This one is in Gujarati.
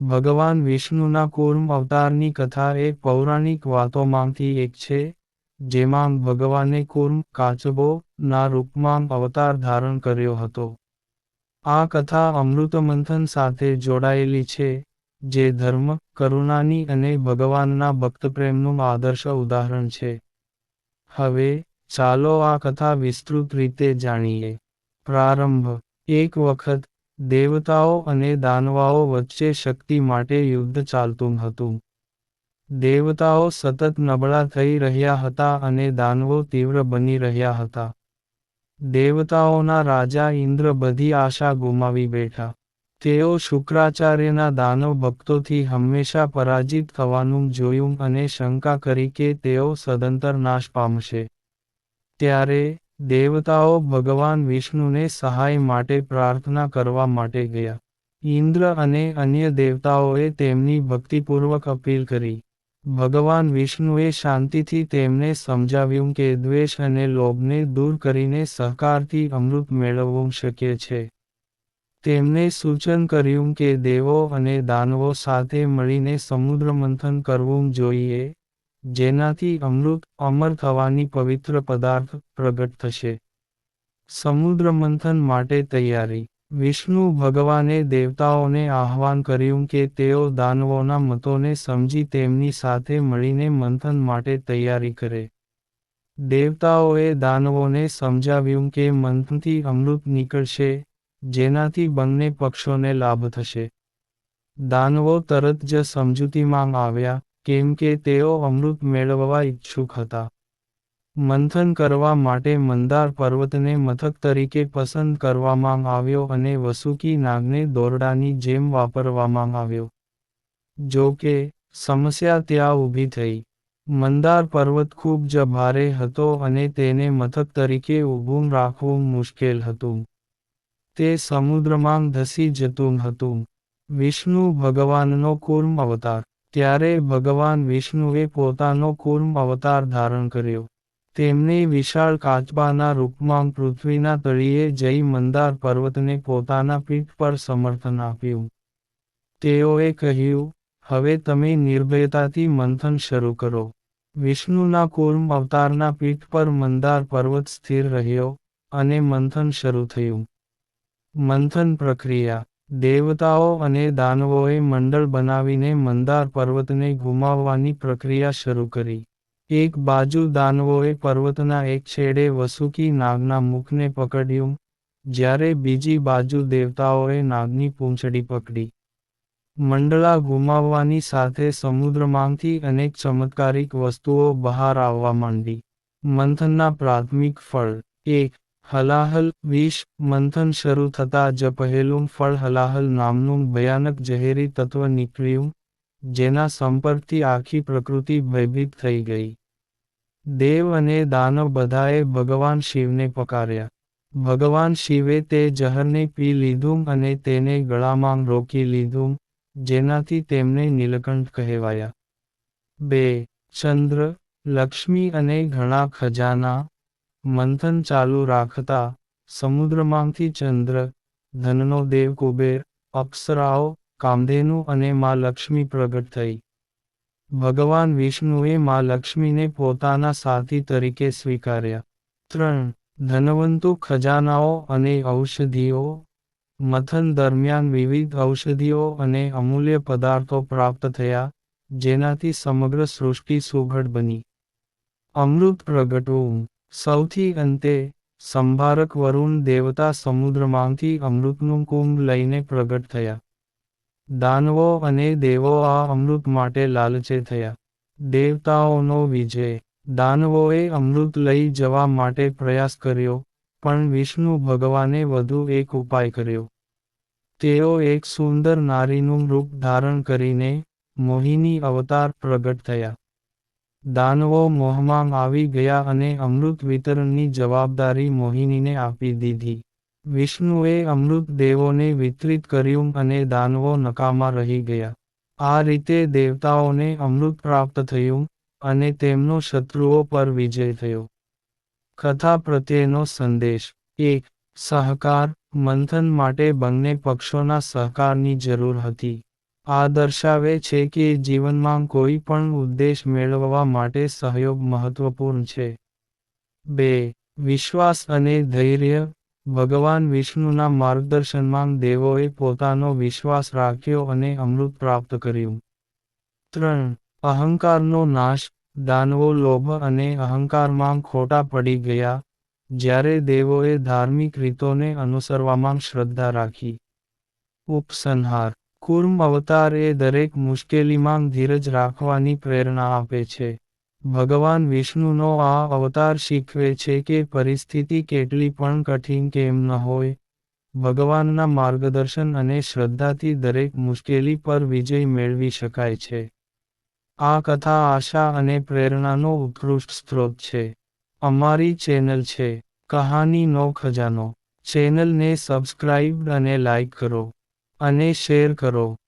ભગવાન વિષ્ણુના કુર્મ અવતારની કથા એ પૌરાણિક વાતોમાંથી એક છે, જેમાં ભગવાને કુર્મ કાચબો ના રૂપમાં અવતાર ધારણ કર્યો હતો. આ કથા અમૃતમંથન સાથે જોડાયેલી છે, જે ધર્મ, કરુણાની અને ભગવાનના ભક્તપ્રેમનું આદર્શ ઉદાહરણ છે. હવે, ચાલો આ કથા વિસ્તૃત રીતે જાણીએ. પ્રારંભ. એક વખત દેવતાઓ અને દાનવાઓ વચ્ચે શક્તિ માટે યુદ્ધ ચાલતું હતું. દેવતાઓ સતત નબળા થઈ રહ્યા હતા અને દાનવો તીવ્ર બની રહ્યા હતા. દેવતાઓના રાજા ઇન્દ્ર બધી આશા ગુમાવી બેઠા. તેઓ શુક્રાચાર્યના દાનવ ભક્તોથી હંમેશા પરાજિત થવાનું જોયું અને શંકા કરી કે તેઓ સદંતર નાશ પામશે. ત્યારે દેવતાઓ ભગવાન વિષ્ણુને સહાય માટે પ્રાર્થના કરવા માટે ગયા. ઇન્દ્ર અને અન્ય દેવતાઓએ તેમની ભક્તિપૂર્વક અપીલ કરી. ભગવાન વિષ્ણુએ શાંતિથી તેમને સમજાવ્યું કે દ્વેષ અને લોભને દૂર કરીને સહકારથી અમૃત મેળવવું શક્ય છે. તેમને સૂચન કર્યું કે દેવો અને દાનવો સાથે મળીને સમુદ્ર મંથન કરવું જોઈએ. જેનાથી અમૃત, અમર થવાની પવિત્ર પદાર્થ પ્રગટ થશે. સમુદ્ર મંથન માટે તૈયારી. વિષ્ણુ ભગવાને દેવતાઓને આહવાન કર્યું કે તેઓ દાનવોના મતોને સમજી તેમની સાથે મળીને મંથન માટે તૈયારી કરે. દેવતાઓએ દાનવોને સમજાવ્યું કે મંથનથી અમૃત નીકળશે, જેનાથી બંને પક્ષોને લાભ થશે. દાનવો તરત જ સમજૂતીમાં આવ્યા. કેમ કે તેઓ અમૃત મેળવવા ઇચ્છુક હતા. મંથન કરવા માટે મંદાર પર્વતને મથક તરીકે પસંદ કરવામાં આવ્યો અને વસુકી નાગને દોરડાની જેમ વાપરવામાં આવ્યો. જો કે, સમસ્યા ત્યાં ઊભી થઈ. મંદાર પર્વત ખૂબ જ ભારે હતો અને તેને મથક તરીકે ઊભું રાખવું મુશ્કેલ હતું. તે સમુદ્રમાં ધસી જતું હતું. વિષ્ણુ ભગવાનનો કુર્મ અવતાર ત્યારે ભગવાન વિષ્ણુએ પોતાનો કુર્મ અવતાર ધારણ કર્યો. તેમને વિશાળ કાચબાના રૂપમાં પૃથ્વીના તળિયે જઈ મંદાર પર્વતને પોતાના પીઠ પર સમર્થન આપ્યું. તેઓએ કહ્યું, હવે તમે નિર્ભયતાથી મંથન શરૂ કરો. વિષ્ણુના કુર્મ અવતારના પીઠ પર મંદાર પર્વત સ્થિર રહ્યો અને મંથન શરૂ થયું. મંથન પ્રક્રિયા દેવતાઓ અને દાનવોએ મંડળ બનાવીને મંદાર પર્વતને ગુમાવવાની પ્રક્રિયા શરૂ કરી. એક બાજુ દાનવોએ પર્વતના એક છેડે વસુકી નાગના મુખને પકડ્યું, જ્યારે બીજી બાજુ દેવતાઓએ નાગની પૂંછડી પકડી. મંડળા ગુમાવવાની સાથે સમુદ્રમાંથી અનેક ચમત્કારિક વસ્તુઓ બહાર આવવા માંડી. મંથનના પ્રાથમિક ફળ. એક હલાહલ વિષ મંથન શરૂ થતાં જ પહેલું ફળ હલાહલ નામનું ભયાનક ઝેરી તત્વ નીકળ્યું, જેના સંપર્કથી આખી પ્રકૃતિ ભયભીત થઈ ગઈ. દેવ અને દાનવ બધાએ ભગવાન શિવને પકાર્યા. ભગવાન શિવે તે જહરને પી લીધું અને તેને ગળામાં રોકી લીધું, જેનાથી તેમને નીલકંઠ કહેવાયા. બે, ચંદ્ર, લક્ષ્મી અને ઘણા ખજાના મંથન ચાલુ રાખતા સમુદ્રમાંથી ચંદ્ર, ધનનો દેવ કુબેર, અપ્સરાઓ, કામધેનુ અને મા લક્ષ્મી પ્રગટ થઈ. ભગવાન વિષ્ણુએ મા લક્ષ્મીને પોતાના સાથી તરીકે સ્વીકાર્યા. ત્રણ, ધનવંતુ ખજાનાઓ અને ઔષધિઓ. મથન દરમિયાન વિવિધ ઔષધિઓ અને અમૂલ્ય પદાર્થો પ્રાપ્ત થયા, જેનાથી સમગ્ર સૃષ્ટિ સુઘડ બની. અમૃત પ્રગટવું. સૌથી અંતે, સંભારક વરુણ દેવતા સમુદ્રમાંથી અમૃતનું કુંભ લઈને પ્રગટ થયા. દાનવો અને દેવો આ અમૃત માટે લાલચે થયા. દેવતાઓનો વિજય. દાનવોએ અમૃત લઈ જવા માટે પ્રયાસ કર્યો, પણ વિષ્ણુ ભગવાને વધુ એક ઉપાય કર્યો. તેઓ એક સુંદર નારીનું રૂપ ધારણ કરીને મોહિની અવતાર પ્રગટ થયા. દાનવો મોહમાં આવી ગયા અને અમૃત વિતરણની જવાબદારી મોહિનીને આપી દીધી. વિષ્ણુએ અમૃત દેવોને વિતરિત કર્યું અને દાનવો નકામા રહી ગયા. આ રીતે દેવતાઓને અમૃત પ્રાપ્ત થયું અને તેમનો શત્રુઓ પર વિજય થયો. કથા પ્રત્યેનો સંદેશ. એક, સહકાર. મંથન માટે બંને પક્ષોના સહકારની જરૂર હતી. આ દર્શાવે છે કે જીવનમાં કોઈ પણ ઉદ્દેશ મેળવવા માટે સહયોગ મહત્વપૂર્ણ છે. બે, વિશ્વાસ અને ધૈર્ય ભગવાન વિષ્ણુના માર્ગદર્શનમાં દેવોએ પોતાનો વિશ્વાસ રાખ્યો અને અમૃત પ્રાપ્ત કર્યું. ત્રણ, અહંકારનો નાશ દાનવો લોભ અને અહંકારમાં ખોટા પડી ગયા, જ્યારે દેવોએ ધાર્મિક રીતોને અનુસરવામાં શ્રદ્ધા રાખી. ઉપસંહાર કુર્મ અવતાર એ દરેક મુશ્કેલીમાં ધીરજ રાખવાની પ્રેરણા આપે છે. ભગવાન વિષ્ણુનો આ અવતાર શીખવે છે કે પરિસ્થિતિ કેટલી પણ કઠિન કેમ ન હોય, ભગવાનના માર્ગદર્શન અને શ્રદ્ધાથી દરેક મુશ્કેલી પર વિજય મેળવી શકાય છે. આ કથા આશા અને પ્રેરણાનો ઉત્કૃષ્ટ સ્ત્રોત છે. અમારી ચેનલ છે, કહાનીનો ખજાનો. ચેનલને સબસ્ક્રાઇબ અને લાઇક કરો. અને શેર કરો.